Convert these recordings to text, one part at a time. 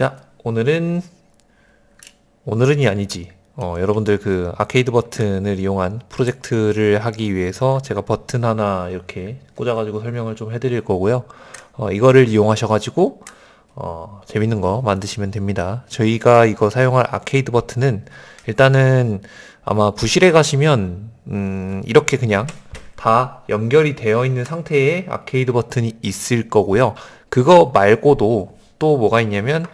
자, 오늘은 오늘은이 아니지. 어, 여러분들 그 아케이드 버튼을 이용한 프로젝트를 하기 위해서 제가 버튼 하나 이렇게 꽂아가지고 설명을 좀 해드릴 거고요. 어, 이거를 이용하셔가지고 어, 재밌는 거 만드시면 됩니다. 저희가 이거 사용할 아케이드 버튼은 일단은 아마 부실에 가시면 음, 이렇게 그냥 다 연결이 되어 있는 상태의 아케이드 버튼이 있을 거고요. 그거 말고도 또 뭐가 있냐면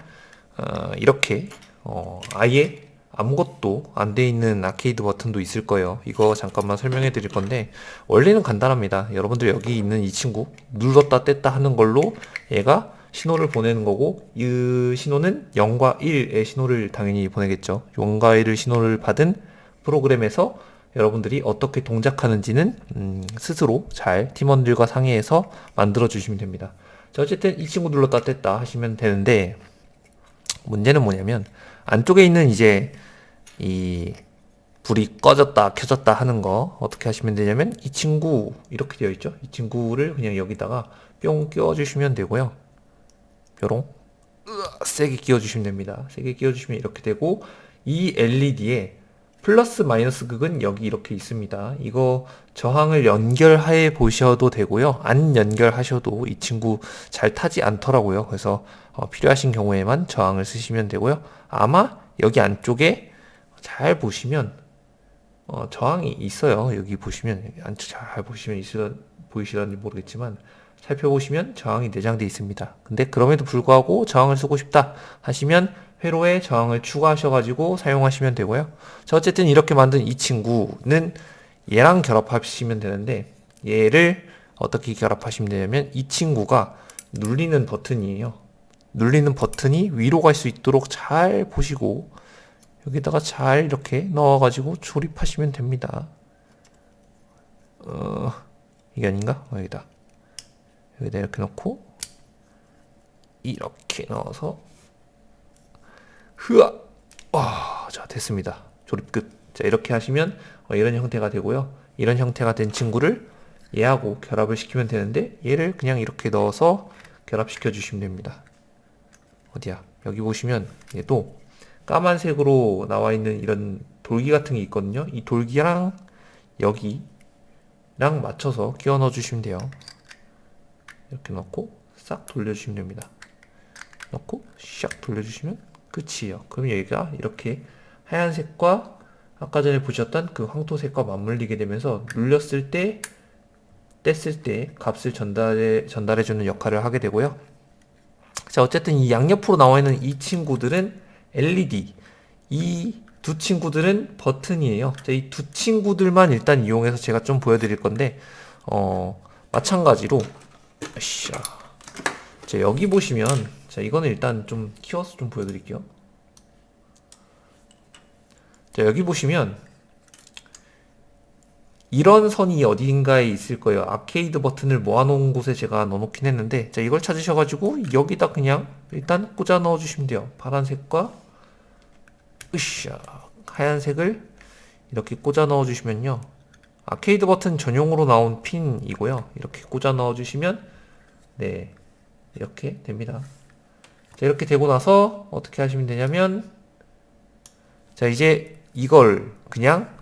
어, 이렇게 어, 아예 아무것도 안 돼 있는 아케이드 버튼도 있을 거예요. 이거 잠깐만 설명해 드릴 건데 원리는 간단합니다. 여러분들 여기 있는 이 친구 눌렀다 뗐다 하는 걸로 얘가 신호를 보내는 거고 이 신호는 0과 1의 신호를 당연히 보내겠죠. 0과 1의 신호를 받은 프로그램에서 여러분들이 어떻게 동작하는지는 음, 스스로 잘 팀원들과 상의해서 만들어 주시면 됩니다. 자, 어쨌든 이 친구 눌렀다 뗐다 하시면 되는데 문제는 뭐냐면 안쪽에 있는 이제 이 불이 꺼졌다 켜졌다 하는 거 어떻게 하시면 되냐면 이 친구 이렇게 되어 있죠? 이 친구를 그냥 여기다가 뿅 끼워주시면 되고요. 뾰롱. 으아, 세게 끼워주시면 됩니다. 세게 끼워주시면 이렇게 되고 이 LED에 플러스 마이너스 극은 여기 이렇게 있습니다. 이거 저항을 연결해 보셔도 되고요. 안 연결하셔도 이 친구 잘 타지 않더라고요. 그래서 어, 필요하신 경우에만 저항을 쓰시면 되고요. 아마 여기 안쪽에 잘 보시면 어, 저항이 있어요. 여기 보시면 안쪽 잘 보시면 있으 보이시는지 모르겠지만 살펴보시면 저항이 내장되어 있습니다. 근데 그럼에도 불구하고 저항을 쓰고 싶다 하시면 회로에 저항을 추가하셔가지고 사용하시면 되고요. 자 어쨌든 이렇게 만든 이 친구는 얘랑 결합하시면 되는데 얘를 어떻게 결합하시면 되냐면 이 친구가 눌리는 버튼이에요. 눌리는 버튼이 위로 갈 수 있도록 잘 보시고 여기다가 잘 이렇게 넣어가지고 조립하시면 됩니다. 어, 이게 아닌가? 어, 여기다. 여기다 이렇게 넣고, 이렇게 넣어서, 흐아! 와, 자, 됐습니다. 조립 끝. 자, 이렇게 하시면 어, 이런 형태가 되고요. 이런 형태가 된 친구를 얘하고 결합을 시키면 되는데, 얘를 그냥 이렇게 넣어서 결합시켜 주시면 됩니다. 어디야? 여기 보시면 얘도 까만색으로 나와 있는 이런 돌기 같은 게 있거든요. 이 돌기랑 여기랑 맞춰서 끼워 넣어 주시면 돼요. 이렇게 넣고 싹 돌려주시면 됩니다. 넣고 샥 돌려주시면 끝이에요. 그럼 여기가 이렇게 하얀색과 아까 전에 보셨던 그 황토색과 맞물리게 되면서 눌렸을 때 뗐을 때 값을 전달해 전달해주는 역할을 하게 되고요. 자 어쨌든 이 양옆으로 나와 있는 이 친구들은 LED 이 두 친구들은 버튼이에요. 이 두 친구들만 일단 이용해서 제가 좀 보여드릴 건데 어 마찬가지로 아샤 자 여기 보시면 자 이거는 일단 좀 키워서 좀 보여드릴게요. 자 여기 보시면 이런 선이 어딘가에 있을 거예요. 아케이드 버튼을 모아놓은 곳에 제가 넣어놓긴 했는데 자 이걸 찾으셔가지고 여기다 그냥 일단 꽂아 넣어주시면 돼요. 파란색과 으쌰 하얀색을 이렇게 꽂아 넣어주시면요. 아케이드 버튼 전용으로 나온 핀이고요. 이렇게 꽂아 넣어주시면 네 이렇게 됩니다. 자 이렇게 되고 나서 어떻게 하시면 되냐면 자 이제 이걸 그냥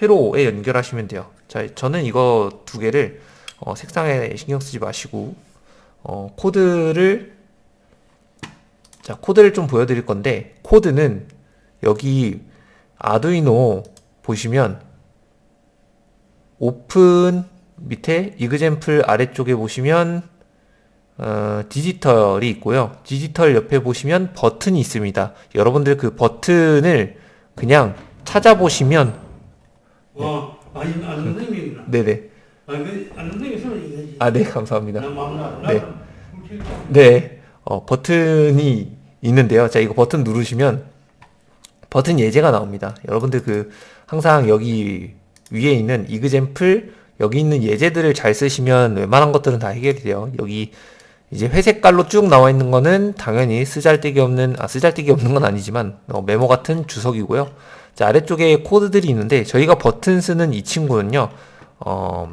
회로에 연결하시면 돼요. 자, 저는 이거 두 개를 어, 색상에 신경 쓰지 마시고 어, 코드를 자 코드를 좀 보여드릴 건데 코드는 여기 아두이노 보시면 오픈 밑에 이그젠플 아래쪽에 보시면 어, 디지털이 있고요. 디지털 옆에 보시면 버튼이 있습니다. 여러분들 그 버튼을 그냥 찾아보시면 와, 아니, 안 선생님이구나. 네네. 아, 그. 아, 네, 감사합니다. 네. 네, 어, 버튼이 있는데요. 자, 이거 버튼 누르시면 버튼 예제가 나옵니다. 여러분들 그 항상 여기 위에 있는 이그젠플 여기 있는 예제들을 잘 쓰시면 웬만한 것들은 다 해결이 돼요. 여기 이제 회색깔로 쭉 나와 있는 거는 당연히 쓰잘데기 없는 아 쓰잘데기 없는 건 아니지만 어, 메모 같은 주석이고요. 자, 아래쪽에 코드들이 있는데 저희가 버튼 쓰는 이 친구는요. 어,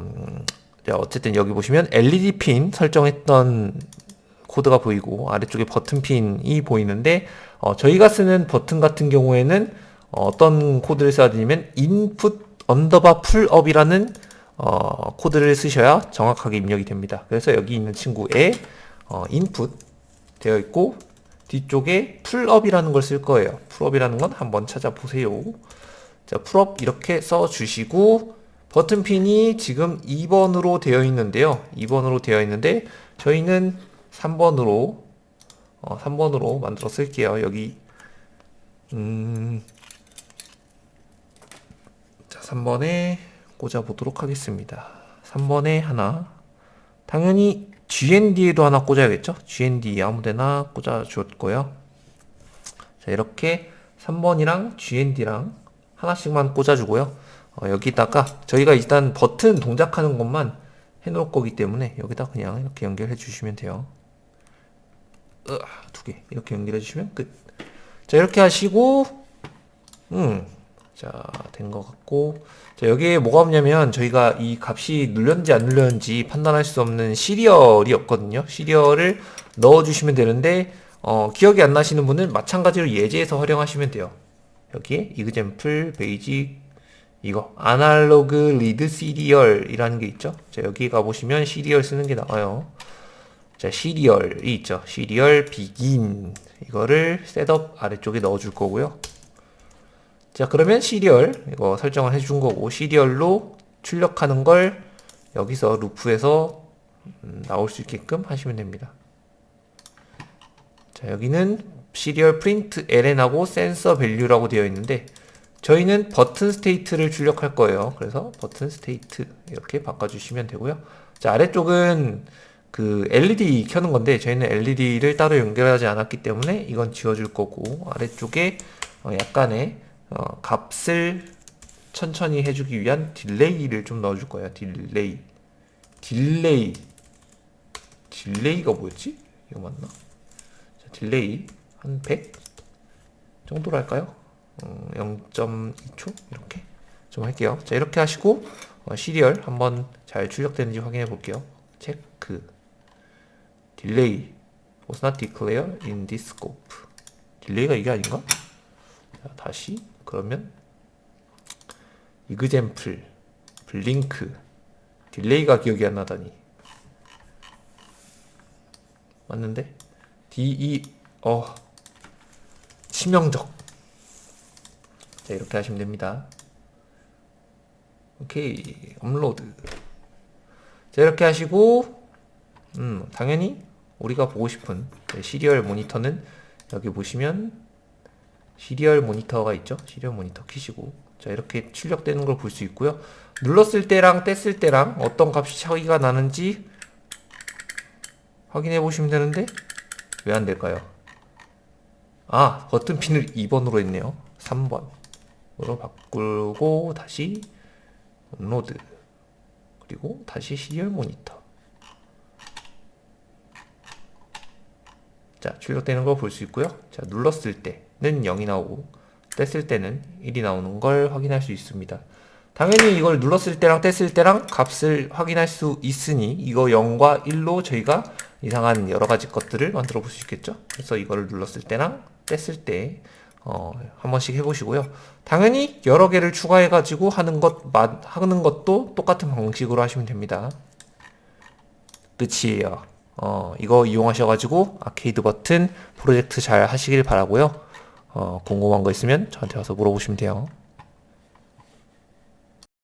자, 어쨌든 여기 보시면 LED 핀 설정했던 코드가 보이고 아래쪽에 버튼 핀이 보이는데 어, 저희가 쓰는 버튼 같은 경우에는 어, 어떤 코드를 써야 되냐면 input 언더바 풀업이라는 어, 코드를 쓰셔야 정확하게 입력이 됩니다. 그래서 여기 있는 친구에 어, input 되어 있고 뒤쪽에 풀업이라는 걸 쓸 거예요. 풀업이라는 건 한번 찾아보세요. 자, 풀업 이렇게 써 주시고 버튼 핀이 지금 2번으로 되어 있는데요. 2번으로 되어 있는데 저희는 3번으로 어, 3번으로 만들어 쓸게요. 여기 음 자, 3번에 꽂아 보도록 하겠습니다. 3번에 하나 당연히 GND에도 하나 꽂아야겠죠? GND 아무데나 꽂아 줬고요. 자, 이렇게 3번이랑 GND랑 하나씩만 꽂아주고요. 어, 여기다가 저희가 일단 버튼 동작하는 것만 해놓을 거기 때문에 여기다 그냥 이렇게 연결해 주시면 돼요. 두 개. 이렇게 연결해 주시면 끝. 자, 이렇게 하시고, 음, 자, 된 것 같고. 자, 여기에 뭐가 없냐면 저희가 이 값이 눌렸는지 안 눌렸는지 판단할 수 없는 시리얼이 없거든요. 시리얼을 넣어 주시면 되는데, 어, 기억이 안 나시는 분은 마찬가지로 예제에서 활용하시면 돼요. 여기에 이그젠플, 베이직, 이거 아날로그 리드 시리얼이라는 게 있죠. 자, 여기 가보시면 시리얼 쓰는 게 나와요. 자, 시리얼이 있죠. 시리얼 비긴 이거를 셋업 아래쪽에 넣어줄 거고요. 자, 그러면 시리얼 이거 설정을 해준 거고 시리얼로 출력하는 걸 여기서 루프에서 음, 나올 수 있게끔 하시면 됩니다. 자, 여기는 시리얼 프린트 ln하고 센서 밸류라고 되어 있는데 저희는 버튼 스테이트를 출력할 거예요. 그래서 버튼 스테이트 이렇게 바꿔주시면 되고요. 자, 아래쪽은 그 LED 켜는 건데 저희는 LED를 따로 연결하지 않았기 때문에 이건 지워줄 거고 아래쪽에 어, 약간의 어, 값을 천천히 해주기 위한 딜레이를 좀 넣어줄 거예요. 딜레이, 딜레이, 딜레이가 뭐였지? 이거 맞나? 자, 딜레이 한 100 정도로 할까요? 어, 0.2초 이렇게 좀 할게요. 자 이렇게 하시고 어, 시리얼 한번 잘 출력되는지 확인해 볼게요. 체크 딜레이 was not declared in this scope. 딜레이가 이게 아닌가? 자, 다시 그러면 이그젠플 블링크 딜레이가 기억이 안 나다니. 맞는데? DE 어 치명적. 자 이렇게 하시면 됩니다. 오케이 업로드. 자 이렇게 하시고 음 당연히 우리가 보고 싶은 네, 시리얼 모니터는 여기 보시면 시리얼 모니터가 있죠? 시리얼 모니터 키시고. 자 이렇게 출력되는 걸 볼 수 있고요. 눌렀을 때랑 뗐을 때랑 어떤 값이 차이가 나는지 확인해 보시면 되는데 왜 안 될까요? 아 버튼 핀을 2번으로 했네요. 3번으로 바꾸고 다시 업로드. 그리고 다시 시리얼 모니터. 자 출력되는 걸볼수 있고요. 자 눌렀을 때 는 0이 나오고 뗐을 때는 1이 나오는 걸 확인할 수 있습니다 당연히 이걸 눌렀을 때랑 뗐을 때랑 값을 확인할 수 있으니 이거 0과 1로 저희가 이상한 여러 가지 것들을 만들어 볼 수 있겠죠 그래서 이거를 눌렀을 때랑 뗐을 때 어, 한 번씩 해보시고요. 당연히 여러 개를 추가해가지고 하는 것, 마- 하는 것도 똑같은 방식으로 하시면 됩니다. 끝이에요. 어, 이거 이용하셔가지고 아케이드 버튼 프로젝트 잘 하시길 바라고요. 어, 궁금한 거 있으면 저한테 와서 물어보시면 돼요.